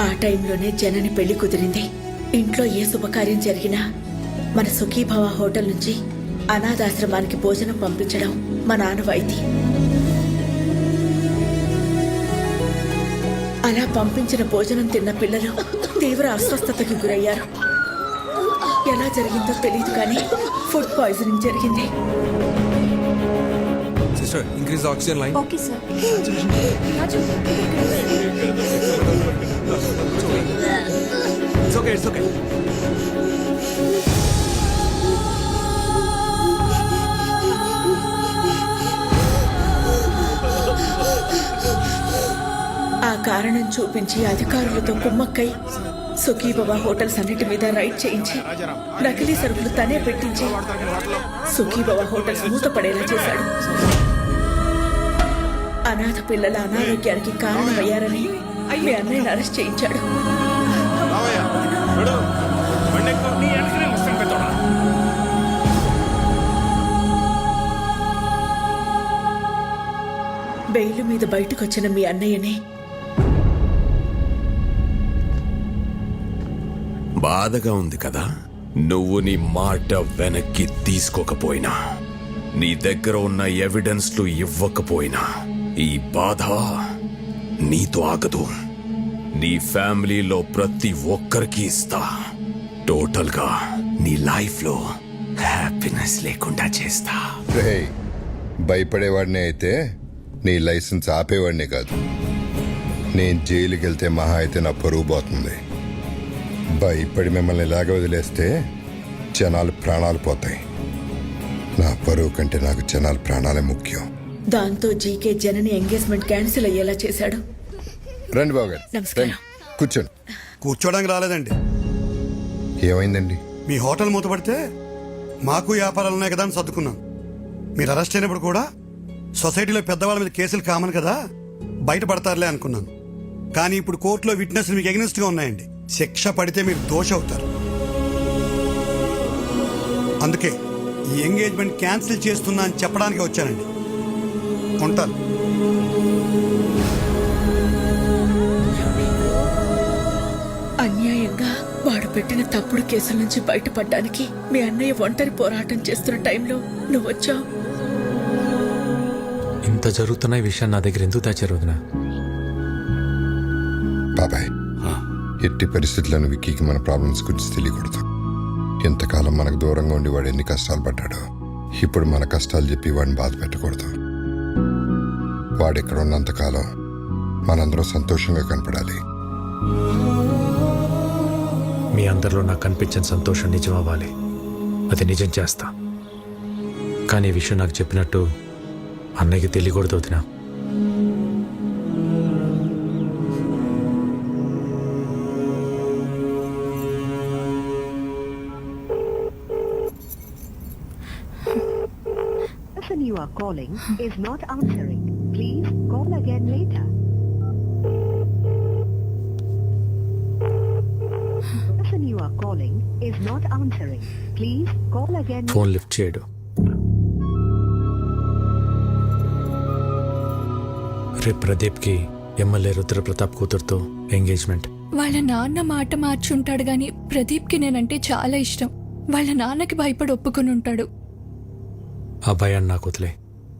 ఆ టైంలోనే జనని పెళ్ళి కుదిరింది. ఇంట్లో ఏ శుభకార్యం జరిగినా మన సుఖీభవ హోటల్ నుంచి అనాథాశ్రమానికి భోజనం పంపించడం మా నాన్నవాయితీ అలా పంపించిన భోజనం తిన్న పిల్లలు తీవ్ర అస్వస్థతకి గురయ్యారు. ఎలా జరిగిందో తెలియదు కానీ ఫుడ్ పాయిజనింగ్ జరిగింది. Sister increase oxygen line. Okay sir. It's okay, it's okay. ఆ కారణం చూపించి అధికారులతో కుమ్మక్కై సుఖీబాబా హోటల్స్ అన్నిటి మీద రైడ్ చేయించి నకిలీ సరుకులు తనే పెట్టించి సుఖీబాబా హోటల్స్ మూతపడేలా చేశాడు అనాథ పిల్లల అనారోగ్యానికి కారణమయ్యారని మీ అన్నయ్యని అరెస్ట్ చేయించాడు. బెయిల్ మీద బయటకొచ్చిన మీ అన్నయ్యని. బాధగా ఉంది కదా? నువ్వు నీ మాట వెనక్కి తీసుకోకపోయినా నీ దగ్గర ఉన్న ఎవిడెన్స్లు ఇవ్వకపోయినా ఈ బాధ నీతో ఆగదు. నీ ఫ్యామిలీలో ప్రతి ఒక్కరికి ఇస్తా. టోటల్గా నీ లైఫ్లో హ్యాపీనెస్ లేకుండా చేస్తా. భయపడేవాడినే అయితే నీ లైసెన్స్ ఆపేవాడినే కాదు. నేను జైలుకి వెళ్తే మహా అయితే నా పరువు పోతుంది. భయపడి మిమ్మల్ని ఇలాగ వదిలేస్తే జనాలు ప్రాణాలు పోతాయి. నా పరువు కంటే నాకు జనాల ప్రాణాలే ముఖ్యం. దాంతో జీకే జనని ఎంగేజ్మెంట్ క్యాన్సిల్ అయ్యేలా చేశాడు. రండి బాబు గారు. రండి. కూర్చోండి. కూర్చోడానికి రాలేదండి. ఏమైందండి? మీ హోటల్ మూతపడితే మాకు వ్యాపారాలు ఉన్నాయి కదా అని సర్దుకున్నాం. మీరు అరెస్ట్ అయినప్పుడు కూడా సొసైటీలో పెద్దవాళ్ళ మీద కేసులు కామన్ కదా బయటపడతారులే అనుకున్నాను. కానీ ఇప్పుడు కోర్టులో విట్నెస్లు మీకు against గా ఉన్నాయండి. శిక్ష పడితే మీరు దోష అవుతారు. అందుకే ఈ ఎంగేజ్మెంట్ క్యాన్సిల్ చేస్తున్నా అని చెప్పడానికి వచ్చానండి. ఉంటాను. వాడు పెట్టిన తప్పుడు కేసుల నుంచి బయటపడడానికి మీ అన్నయ్య ఒంటరి పోరాటం చేస్తున్న టైంలో నువ్వు వచ్చావు. ఇంత జరుగుతున్న ఈ విషయం నా దగ్గర ఎందుకు దాచారు వదినా? బాబాయ్ ఎట్టి పరిస్థితులను విక్కీకి మన ప్రాబ్లమ్స్ గురించి తెలియకూడదు. ఎంతకాలం మనకు దూరంగా ఉండి వాడు ఎన్ని కష్టాలు పడ్డాడో ఇప్పుడు మన కష్టాలు చెప్పి వాడిని బాధ పెట్టకూడదు. వాడు ఇక్కడ ఉన్నంతకాలం మనందరం సంతోషంగా కనపడాలి. మీ అందరిలో నాకు కనిపించిన సంతోషం నిజం అవ్వాలి అది నిజం చేస్తా కానీ ఈ విషయం నాకు చెప్పినట్టు అన్నయ్యకి తెలియకూడదు వదినా person you are calling is not answering. Please call again later. You are calling is not answering. Please call again. Phone lift చేయడు. రేపు ప్రదీప్కి ఎమ్మెల్యే రుద్రప్రతాప్ కూతురుతో ఎంగేజ్మెంట్. వాళ్ళ నాన్న మాట మార్చుంటాడు గాని ప్రదీప్కి నేనంటే చాలా ఇష్టం. వాళ్ళ నాన్నకి భయపడి ఒప్పుకొని ఉంటాడు. ఆ భయాన్ని నాకు వదిలే.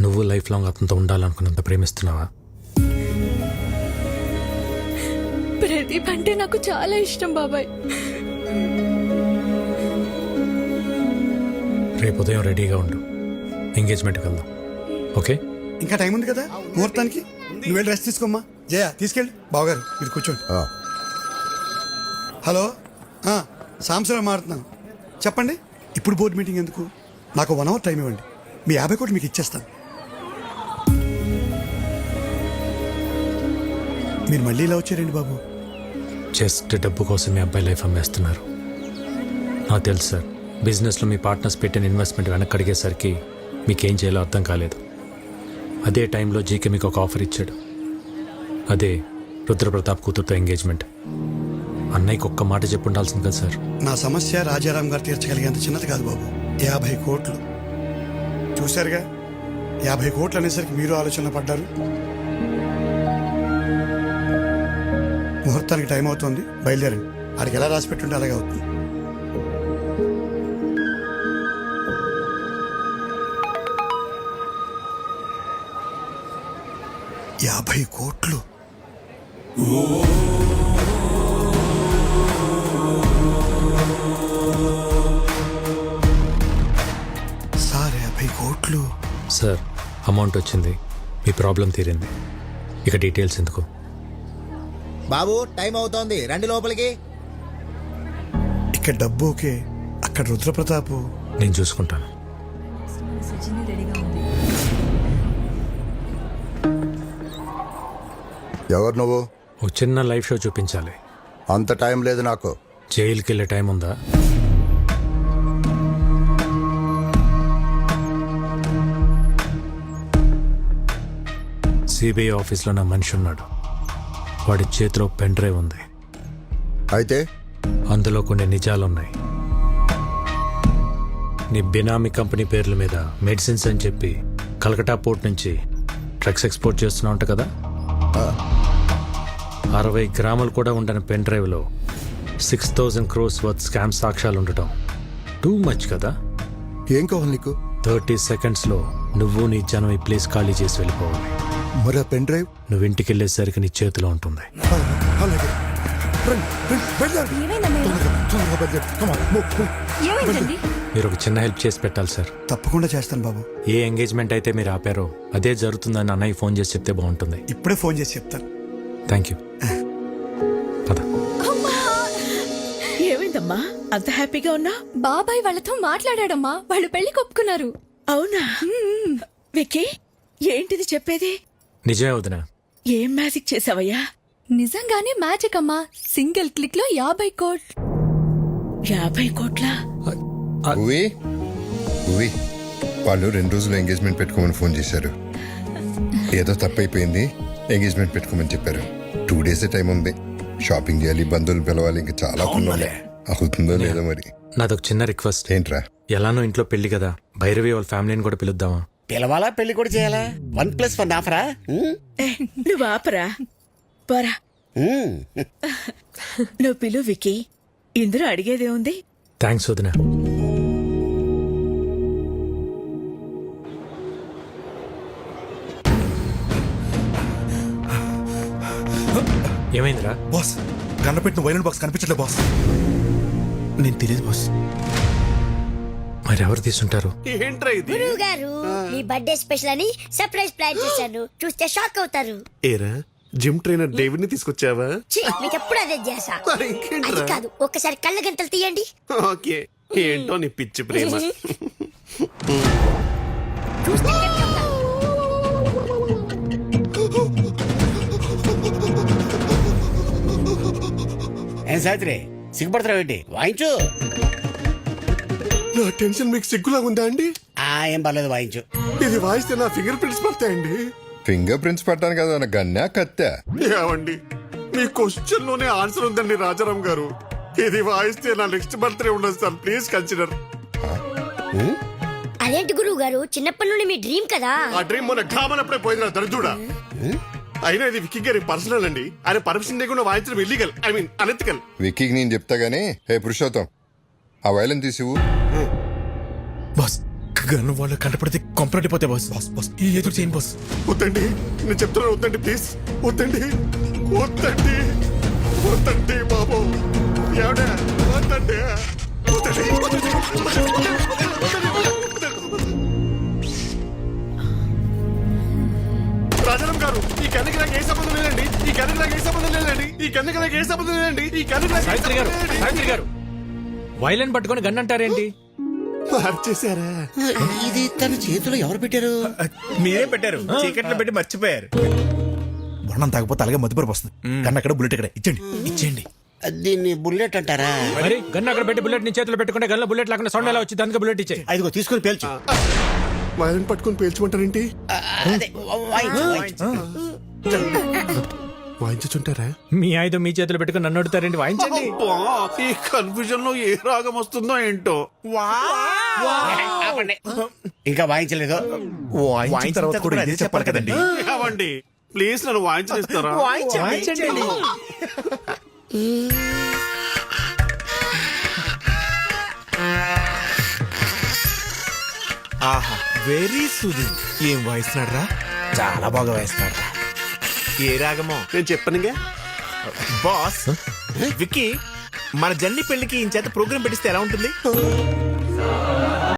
నువ్వు లైఫ్ లాంగ్ అతనితో ఉండాలనుకున్నంత ప్రేమిస్తున్నావా? ప్రదీప్ అంటే నాకు చాలా ఇష్టం బాబాయ్. రేపు ఉదయం రెడీగా ఉండు. ఎంగేజ్మెంట్కి వెళ్దాం. ఓకే ఇంకా టైం ఉంది కదా? ముహూర్తానికి? నువ్వు వెళ్ళి రెస్ట్ తీసుకోమ్మా. జయ తీసుకెళ్ళి. బావగారు మీరు కూర్చోండి. హలో? ఆ, సాంబశివరావు మాట్లాడుతున్నాను చెప్పండి. ఇప్పుడు బోర్డు మీటింగ్ ఎందుకు? నాకు వన్ అవర్ టైం ఇవ్వండి. మీ యాభై కోట్లు మీకు ఇచ్చేస్తాను. మీరు మళ్ళీ ఇలా వచ్చారండి బాబు? జస్ట్ డబ్బు కోసం మీ అబ్బాయి లైఫ్ అమ్మేస్తున్నారు. నాకు తెలుసు సార్ బిజినెస్లో మీ పార్ట్నర్స్ పెట్టిన ఇన్వెస్ట్మెంట్ వెనక్కి అడిగేసరికి మీకేం చేయాలో అర్థం కాలేదు. అదే టైంలో జీకే మీకు ఒక ఆఫర్ ఇచ్చాడు. అదే రుద్రప్రతాప్ కూతురుతో ఎంగేజ్మెంట్. అన్నయ్యకి ఒక్క మాట చెప్పు ఉండాల్సింది కదా సార్. నా సమస్య రాజారాం గారు తీర్చగలిగేంత చిన్నది కాదు బాబు. యాభై కోట్లు. చూశారుగా? యాభై కోట్లు అనేసరికి మీరు ఆలోచన పడ్డారు. ముహూర్తానికి టైం అవుతుంది. బయలుదేరండి. ఆడికి ఎలా రాసి పెట్టుంటే అలాగే అవుతుంది. యాభై కోట్లు. సార్ యాభై కోట్లు. సార్ అమౌంట్ వచ్చింది. మీ ప్రాబ్లం తీరింది. ఇక డీటెయిల్స్ ఎందుకు? బాబు టైం అవుతోంది. రండి లోపలికి. ఇక్కడ డబ్బు ఓకే అక్కడ రుద్రప్రతాపు. నేను చూసుకుంటాను. ఎవరు నువ్వు? ఒక చిన్న లైవ్ షో చూపించాలి. అంత టైం లేదు నాకు. జైలుకి వెళ్ళే టైం ఉందా? సిబిఐ ఆఫీస్లో నా మనిషి ఉన్నాడు. వాడి చేతిలో పెన్ డ్రైవ్ ఉంది. అయితే? అందులో కొన్ని నిజాలున్నాయి. నీ బినామీ కంపెనీ పేర్ల మీద మెడిసిన్స్ అని చెప్పి కలకటా పోర్ట్ నుంచి డ్రగ్స్ ఎక్స్పోర్ట్ చేస్తున్నావు అంట కదా? అరవై గ్రాములు కూడా ఉండని పెన్ డ్రైవ్లో six thousand crores worth scam సాక్ష్యాలు ఉండటం టూ మచ్ కదా? ఏం కావాలి నీకు? థర్టీ సెకండ్స్లో నువ్వు నీ జనం ఈ ప్లేస్ ఖాళీ చేసి వెళ్ళిపోవాలి. మరి ఆ పెన్ డ్రైవ్? నువ్వు ఇంటికి వెళ్ళేసరికి నీ చేతిలో ఉంటుంది. అలాగే. మీరు ఒక చిన్న హెల్ప్ చేసి పెట్టాలి సార్. తప్పకుండా చేస్తాను బాబు. ఏ ఎంగేజ్మెంట్ అయితే మీరు ఆపారో అదే జరుగుతుందని అన్నయ్య ఫోన్ చేసి చెప్తే బాగుంటుంది. ఇప్పుడే ఫోన్ చేసి చెప్తాను. థ్యాంక్ యూ పద. ఏమైందమ్మా? అంత హ్యాపీగా ఉన్నా? బాబాయ్ వాళ్ళతో మాట్లాడాడమ్మా. వాళ్ళు పెళ్ళి కొప్పుకున్నారు అవునా విక్కీ ఏంటిది చెప్పేది? నిజమే వదిన. ఏం మ్యాజిక్ చేసావయ్యా? నిజంగానే మ్యాజిక్ అమ్మా. సింగిల్ క్లిక్లో యాభై కోట్. యాభై కోట్ల? ఉవి ఉవి వాళ్ళు రెండు రోజులు ఎంగేజ్మెంట్ పెట్టుకోమని ఫోన్ చేశారు. ఏదో తప్పైపోయింది ఎంగేజ్మెంట్ పెట్టుకోమని చెప్పారు. టూ డేస్ టైం ఉంది. షాపింగ్ చేయాలి బంధువులు పిలవాలి ఇంకా చాలా పనులు ఉన్నాయి. అవుతుందో లేదో మరి. నాదొక చిన్న రిక్వెస్ట్ ఏంట్రా? ఎలానో ఇంట్లో పెళ్ళి కదా. భైరవి వాళ్ళ ఫ్యామిలీని కూడా పిలుద్దామా? పిలవాలా పెళ్ళి కూడా చేయాలా? వన్ ప్లస్ వన్ ఆఫరా నువ్వు ఆపరా. పోరా. నువ్వు పిలు విక్కీ. ఇందులో అడిగేదే ఉంది. థ్యాంక్స్ వదిన. ఏమైందిరా? బాస్ గన్నపెట్టిన వైలెంట్ బాక్స్ కనిపించట్లే బాస్ నేను తెలియదు బాస్ మరి ఎవరు తీసుంటారు? ఏంట్రా ఇది? గురువు గారు మీ బర్త్డే స్పెషల్ అని సర్ప్రైజ్ ప్లాన్ చేశాను. చూస్తే షాక్ అవుతారు. ఏరా జిమ్ ట్రైనర్ డేవిడ్ని తీసుకొచ్చావా? ఛీ, మీకు ఎప్పుడు అదే చేసా మరి అది ఇంకేంట్రా కాదు ఒక్కసారి కళ్ళ గంటలు తీయండి. ఓకే ఏంటో నీ పిచ్చి ప్రేమ. చూస్తే. ఏం సావిత్రి సిగ్గుపడతావు ఏంటి వాయించు. నా టెన్షన్ మీకు సిగ్గులా ఉందా అండి? ఆ ఏం పర్లేదు వాయించు. ఇది వాయిస్తే నా ఫింగర్ ప్రింట్స్ పడతాయండి. ఫింగర్ ప్రింట్స్ పట్టాను కదా నా గన్నా కత్తా? ఏమండి మీ క్వశ్చన్లోనే ఆన్సర్ ఉందండి రాజారాం గారు. ఇది వాయిస్తే నా నెక్స్ట్ బర్త్డే ఉండదు సార్ ప్లీజ్ కన్సిడర్. అదేంటి గురువు గారు చిన్నప్పటి నుండి మీ డ్రీమ్ కదా? ఆ డ్రీమ్ మొన్న ఘామనప్పుడే పోయింది దరిద్రుడా. అయినా ఇది విక్కీ గారి పర్సనల్ అండి. ఆయన పర్మిషన్ లేకుండా వాయించడం ఇల్లీగల్ ఐ మీన్ అనెతికల్ విక్కీకి నేను చెప్తా గానీ హే పురుషోత్తం ఆ వైలెన్ తీసివు బాస్ గన్ను వాళ్ళు కంటపడితే కంప్లీట్ అయిపోతే బాస్. Boss boss. ఈ ఎదురు చేయను బాస్. వద్దండి నేను చెప్తున్నాను వద్దండి ప్లీజ్. వద్దండి వద్దండి వద్దండి బాబు. ఎవడా వద్దండి. రాజారాం గారు ఈ కన్నుకి నాకు ఏ సంబంధం లేదండి. ఈ కన్నుకి నాకు ఏ సంబంధం లేదండి. ఈ కన్నుకి నాకు ఏ సంబంధం లేదండి. ఈ కన్నుకి నాకు సావిత్రి గారు. సావిత్రి గారు వైలెన్ పట్టుకొని గన్ అంటారేంటి? మార్చేశారా ఇది తన చేతిలో ఎవరు పెట్టారు? మీరే పెట్టారు. చీకట్లో పెట్టి మర్చిపోయారు. వర్ణం తాగపోతే అలాగే మధుపరపు వస్తుంది. కన్నా అక్కడ బుల్లెట్ ఇక్కడ. ఇచ్చండి ఇచ్చేయండి. దీన్ని బుల్లెట్ అంటారా? మరి గన్ అక్కడ పెట్టి బుల్లెట్ నీ చేతిలో పెట్టుకుంటే గన్లో బుల్లెట్ లేకుండా సౌండ్ ఎలా వచ్చి దానికి బుల్లెట్ ఇచ్చే ఐదుగో తీసుకుని పేల్చు. వైలెన్ పట్టుకుని పేల్చుకుంటారేంటి? వాయించుంటారా మీ ఆయుధం మీ చేతిలో పెట్టుకుని నన్ను అడుగుతారేంటి? వాయించండి. ఈ కన్ఫ్యూజన్లో ఏ రాగం వస్తుందో ఏంటో? ఆపండి. ఇంకా వాయించలేదు. వాయించిన తర్వాత కూడా ఇదే చెప్పాలి కదండి. ఏమండి? ప్లీజ్ నన్ను వాయించనిస్తారా? వాయించండి. ఆహా వెరీ సుది ఏం వాయిస్తున్నాడు రా చాలా బాగా వాయిస్తున్నాడు రా ఏ రాగమో? నేను చెప్పనుగా? బాస్ విక్కీ మన జన్ని పెళ్ళికి ఈ చేత ప్రోగ్రామ్ పెట్టిస్తే ఎలా ఉంటుంది?